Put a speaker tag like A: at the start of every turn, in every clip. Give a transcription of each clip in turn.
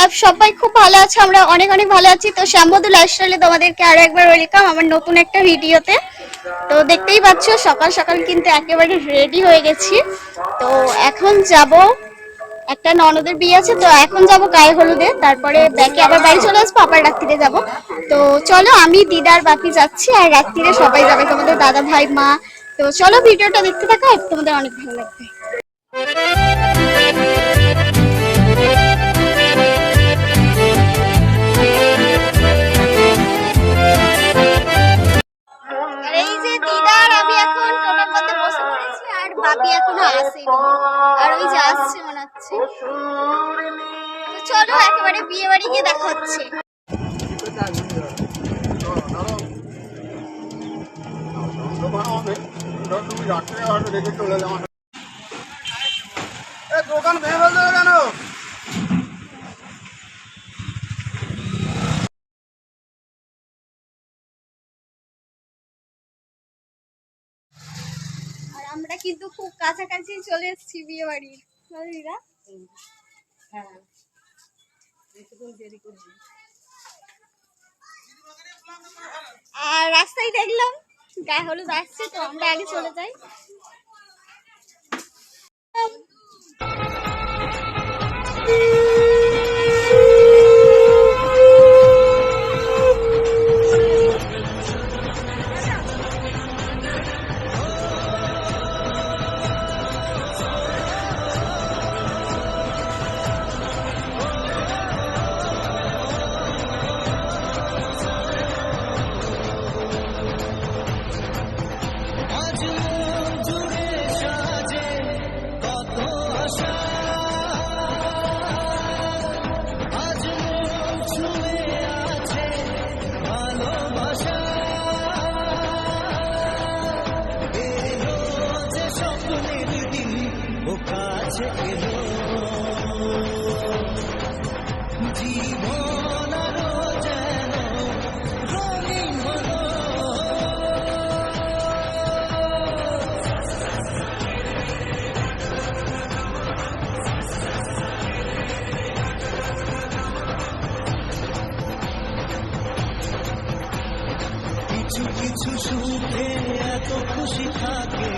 A: হ্যাঁ সবাই খুব ভালো আছো, আমরা অনেক অনেক ভালো আছি। তো শ্যামবধু লাইফস্টাইলে তোমাদেরকে আরও একবার ওয়েলকাম আমার নতুন একটা ভিডিওতে। তো দেখতেই পাচ্ছ, সকাল সকাল কিন্তু একেবারে রেডি হয়ে গেছি। তো এখন যাব, একটা ননদের বিয়ে আছে, তো এখন যাব গায়ে হলুদে। তারপরে ব্যাকে আবার বাড়ি চলে আসব, আবার রাত্রিরে যাব। তো চলো, আমি দিদার বাকি যাচ্ছি, আর রাত্রিরে সবাই যাবে, তোমাদের দাদা ভাই, মা। তো চলো, ভিডিওটা দেখতে থাকো তোমাদের অনেক ভালো লাগবে। বাপি এখনও আসেনি। আর ওই যে আসছে মনে হচ্ছে। তো চলো, একেবারে বিয়ে বাড়ি গিয়ে দেখা হচ্ছে।
B: দোকান ভেঙে
A: আমরা কিন্তু খুব কাছাকাছি চলে এসেছি বিয়ে বাড়ির। বলো দিদা? আর রাস্তায় দেখলাম গায়ে হলুদ আসছে তো আমরা আগে চলে যাই।
C: খুশি থাকে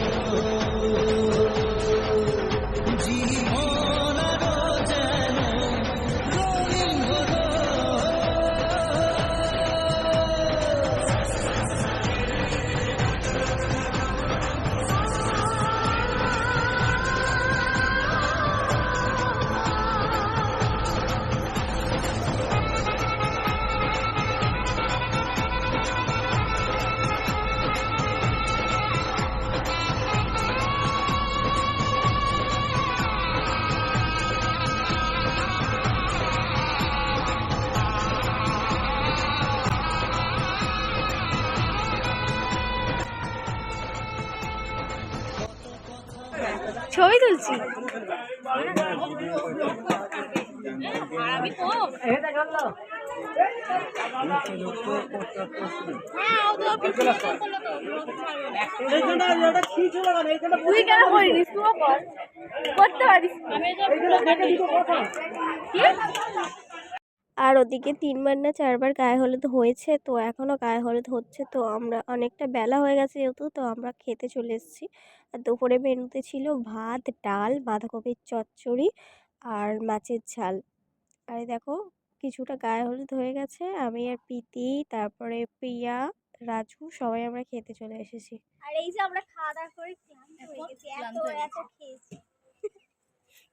A: ছবি তুলছি। তুই কেন করিস তুইও কর। করতে পারিস আর ওদিকে তিনবার না চারবার গায়ে হলুদ হয়েছে তো এখনও গায়ে হলুদ হচ্ছে তো আমরা অনেকটা বেলা হয়ে গেছে যেহেতু তো আমরা খেতে চলে এসেছি। দুপুরে মেনুতে ছিল ভাত ডাল বাঁধাকপির চচ্চড়ি আর মাছের ঝাল। আর দেখো কিছুটা গায়ে হলুদ হয়ে গেছে। আমি আর প্রীতি তারপরে প্রিয়া রাজু সবাই আমরা খেতে চলে এসেছি। আর এই যে আমরা খাওয়া দাওয়া করে ক্লান্ত হয়ে গেছি এত এত খেয়েছি।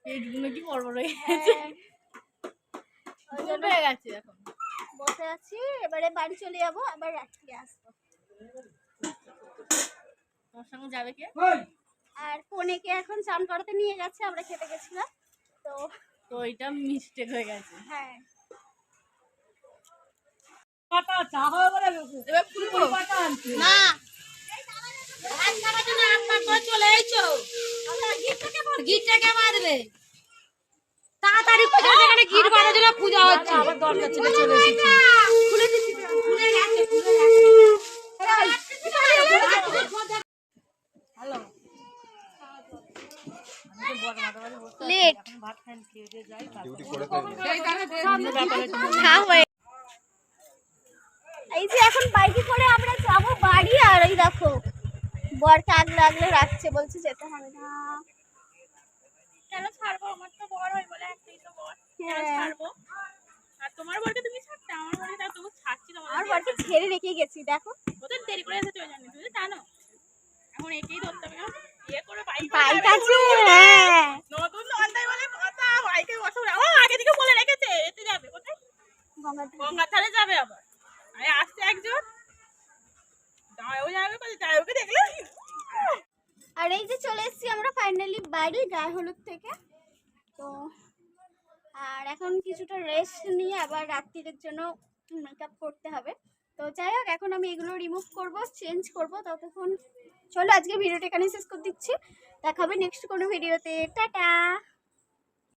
D: পেটগুলো কি বড় বড় হয়ে। গেছে?
A: হ্যাঁ।
D: হয়ে গেছে এখন।
A: বসে আছি এবারে বাড়ি চলে যাব আবার রাত্রে আসব।
D: তোমার সঙ্গে যাবে কে?
A: আর ফোনেকে এখন চান করাতে নিয়ে গেছে আমরা খেতে গেছিলাম তো
D: তো এটা মিস্টেক হয়ে গেছে।
A: হ্যাঁ। না
E: তাড়াতাড়ি পূজা গিট জন্য পূজা হচ্ছে। আবার দরকার ছিল চলে এসেছি খুলে দিচ্ছি খুলে গেছে খুলে
A: এই যে এখন বাইকে করে আমরা যাব বাড়ি আর ওই দেখো বরকে আগলে আগলে রাখছে বলছে যেতে হবে না।
D: কেন ছাড়বো? আমার তো বড় হয় বলে একটাই তো বড় কেন। ছাড়বো? আর তোমার বরকে তুমি ছাড়তে? আমার বরকে তাও তবু ছাড়ছি তোমার
A: আমার বরকে ছেড়ে রেখে গেছি দেখো।
D: ওদের দেরি করে এসেছে ওই জন্য। তুমি জানো। এখন একেই ধরতে হবে। এখন করে বাইক
A: বাইক আছে হ্যাঁ
D: নতুন অন্যায় বলে কথা বাইকে বসে ও আগে থেকে বলে রেখেছে এতে যাবে কোথায়
A: গঙ্গার ধারে।
D: গঙ্গার ধারে যাবে আবার। আরে আসছে একজন। দাঁড়াও যাবে দাঁড়াওকে দেখলে।
A: আর এই যে চলে এসেছি আমরা ফাইনালি বাড়ি গায়ে হলুদ থেকে। তো, আর এখন কিছুটা রেস্ট নিয়ে আবার রাত্রির জন্য মেকআপ করতে হবে। তো যাই হোক, এখন আমি এগুলো রিমুভ করব চেঞ্জ করব ততক্ষণ। চলো, আজকে ভিডিওটা এখানে শেষ করে দিচ্ছি। দেখা হবে নেক্সট কোনো ভিডিওতে টাটা!